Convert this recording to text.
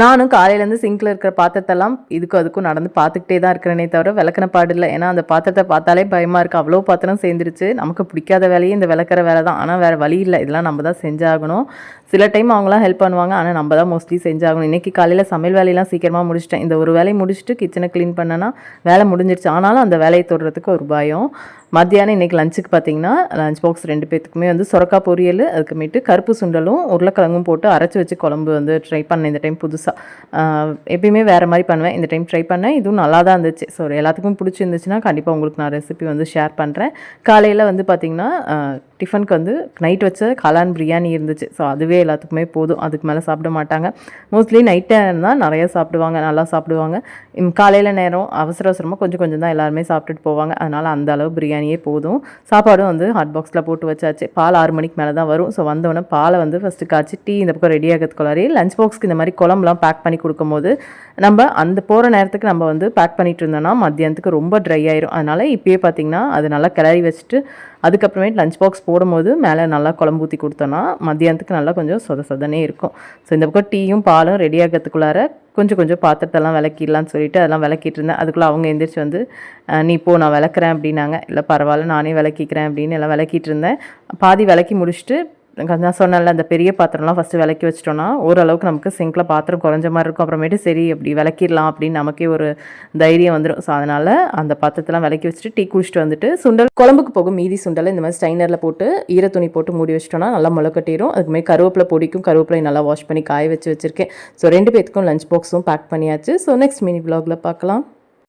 நானும் காலையிலேருந்து சிங்கில் இருக்கிற பாத்திரத்தெல்லாம் இதுக்கும் அதுக்கும் நடந்து பார்த்துக்கிட்டே தான் இருக்கிறேனே தவிர விளக்குன பாடு இல்லை. ஏன்னா அந்த பாத்திரத்தை பார்த்தாலே பயமாக இருக்குது அவ்வளோ பாத்திரம் சேர்ந்துருச்சு. நமக்கு பிடிக்காத வேலையே இந்த விளக்குற வேலை தான். ஆனால் வேறு வழி இல்லை. இதெல்லாம் நம்ம தான் செஞ்சாகணும். சில டைம் அவங்களாம் ஹெல்ப் பண்ணுவாங்க. ஆனால் நம்ம தான் மோஸ்ட்லி செஞ்சாகணும். இன்றைக்கி காலையில் சமையல் வேலையெல்லாம் சீக்கிரமாக முடிச்சிட்டேன். இந்த ஒரு வேலையை முடிச்சுட்டு கிச்சனை க்ளீன் பண்ணனா வேலை முடிஞ்சிருச்சு. ஆனாலும் அந்த வேலையை தொடுறதுக்கு ஒரு பயம். மத்தியானம் இன்றைக்கி லஞ்சுக்கு பார்த்தீங்கன்னா லஞ்ச் பாக்ஸ் ரெண்டு பேத்துக்குமே வந்து சுரக்கா பொரியல் அதுக்குமேட்டு கருப்பு சுண்டலும் உருளைக்கிழங்கும் போட்டு அரைச்சி வச்சு குழம்பு வந்து ட்ரை பண்ணேன். இந்த டைம் புதுசாக எப்பயுமே வேறு மாதிரி பண்ணுவேன். இந்த டைம் ட்ரை பண்ணேன். இதுவும் நல்லா தான் இருந்துச்சு. ஸோ எல்லாத்துக்கும் பிடிச்சிருந்துச்சுன்னா கண்டிப்பாக உங்களுக்கு நான் ரெசிபி வந்து ஷேர் பண்ணுறேன் காலையில் வந்து பார்த்திங்கன்னா டிஃபனுக்கு வந்து நைட் வச்ச காளான் பிரியாணி இருந்துச்சு. ஸோ அதுவே எல்லாத்துக்குமே போதும். அதுக்கு மேலே சாப்பிட மாட்டாங்க. மோஸ்ட்லி நைட் டைம் தான் நிறைய சாப்பிடுவாங்க. நல்லா சாப்பிடுவாங்க. காலையில் நேரம் அவசர அவசரமாக கொஞ்சம் கொஞ்சம் தான் எல்லாருமே சாப்பிட்டுட்டு போவாங்க. அதனால் அந்த அளவு பிரியாணியே போதும். சாப்பாடும் வந்து ஹாட் பாக்ஸில் போட்டு வச்சாச்சு. பால் ஆறு மணிக்கு மேலே தான் வரும். ஸோ வந்தோடனே பாலை வந்து ஃபஸ்ட்டு காய்ச்சி டீ இந்த பக்கம் ரெடி ஆகிறதுக்குள்ளாரி லஞ்ச் பாக்ஸ்க்கு இந்த மாதிரி குழம்பு ஐட்டம்லாம் பேக் பண்ணி கொடுக்கும்போது நம்ம அந்த போகிற நேரத்துக்கு நம்ம வந்து பேக் பண்ணிட்டு இருந்தோம்னா மத்தியானத்துக்கு ரொம்ப ட்ரை ஆயிரும். அதனால் இப்போயே பார்த்தீங்கன்னா அது நல்லா கிளறி வச்சுட்டு அதுக்கப்புறமேட்டு லஞ்ச் பாக்ஸ் போடும்போது மேலே நல்லா குழம்பு ஊற்றி கொடுத்தோன்னா மத்தியானத்துக்கு நல்லா கொஞ்சம் சொத சொதனே இருக்கும். ஸோ இந்த பக்கம் டீயும் பாலும் ரெடி ஆகிறதுக்குள்ளார கொஞ்சம் கொஞ்சம் பாத்திரத்தெல்லாம் விளக்கிடலான்னு சொல்லிட்டு அதெல்லாம் விளக்கிட்டு இருந்தேன். அதுக்குள்ளே அவங்க எந்திரிச்சு வந்து நீ போ நான் விளக்குறேன் அப்படின்னாங்க. இல்லை பரவாயில்ல நானே விளக்கிக்கிறேன் அப்படின்னு எல்லாம் விளக்கிட்டு இருந்தேன். பாதி விளக்கி முடிச்சுட்டு நான் சொன்னேன்ல அந்த பெரிய பாத்திரம்லாம் ஃபஸ்ட்டு விளக்கி வச்சிட்டோன்னா ஓரளவுக்கு நமக்கு சிங்கில் பாத்திரம் குறைஞ்ச மாதிரி இருக்கும். அப்புறமேட்டு சரி அப்படி விளக்கிடலாம் அப்படின்னு நமக்கே ஒரு தைரியம் வந்துடும் ஸோ அதனால் அந்த பாத்திரத்தெல்லாம் விளக்கி வச்சுட்டு டீ குடிச்சிட்டு வந்துட்டு சுண்டல் குழம்புக்கு போகும் மீதி சுண்டலை இந்த மாதிரி ஸ்டைனரில் போட்டு ஈர துணி போட்டு மூடி வச்சிட்டோன்னா நல்லா முளைக்கட்டிடும் அதுக்குமே கருவேப்பிலை பொடிக்கும் கருவேப்பிலை நல்லா வாஷ் பண்ணி காய வச்சு வச்சுருக்கேன். ஸோ ரெண்டு பேத்துக்கும் லஞ்ச் பாக்ஸும் பேக் பண்ணியாச்சு. ஸோ நெக்ஸ்ட் மினி vlogல பார்க்கலாம்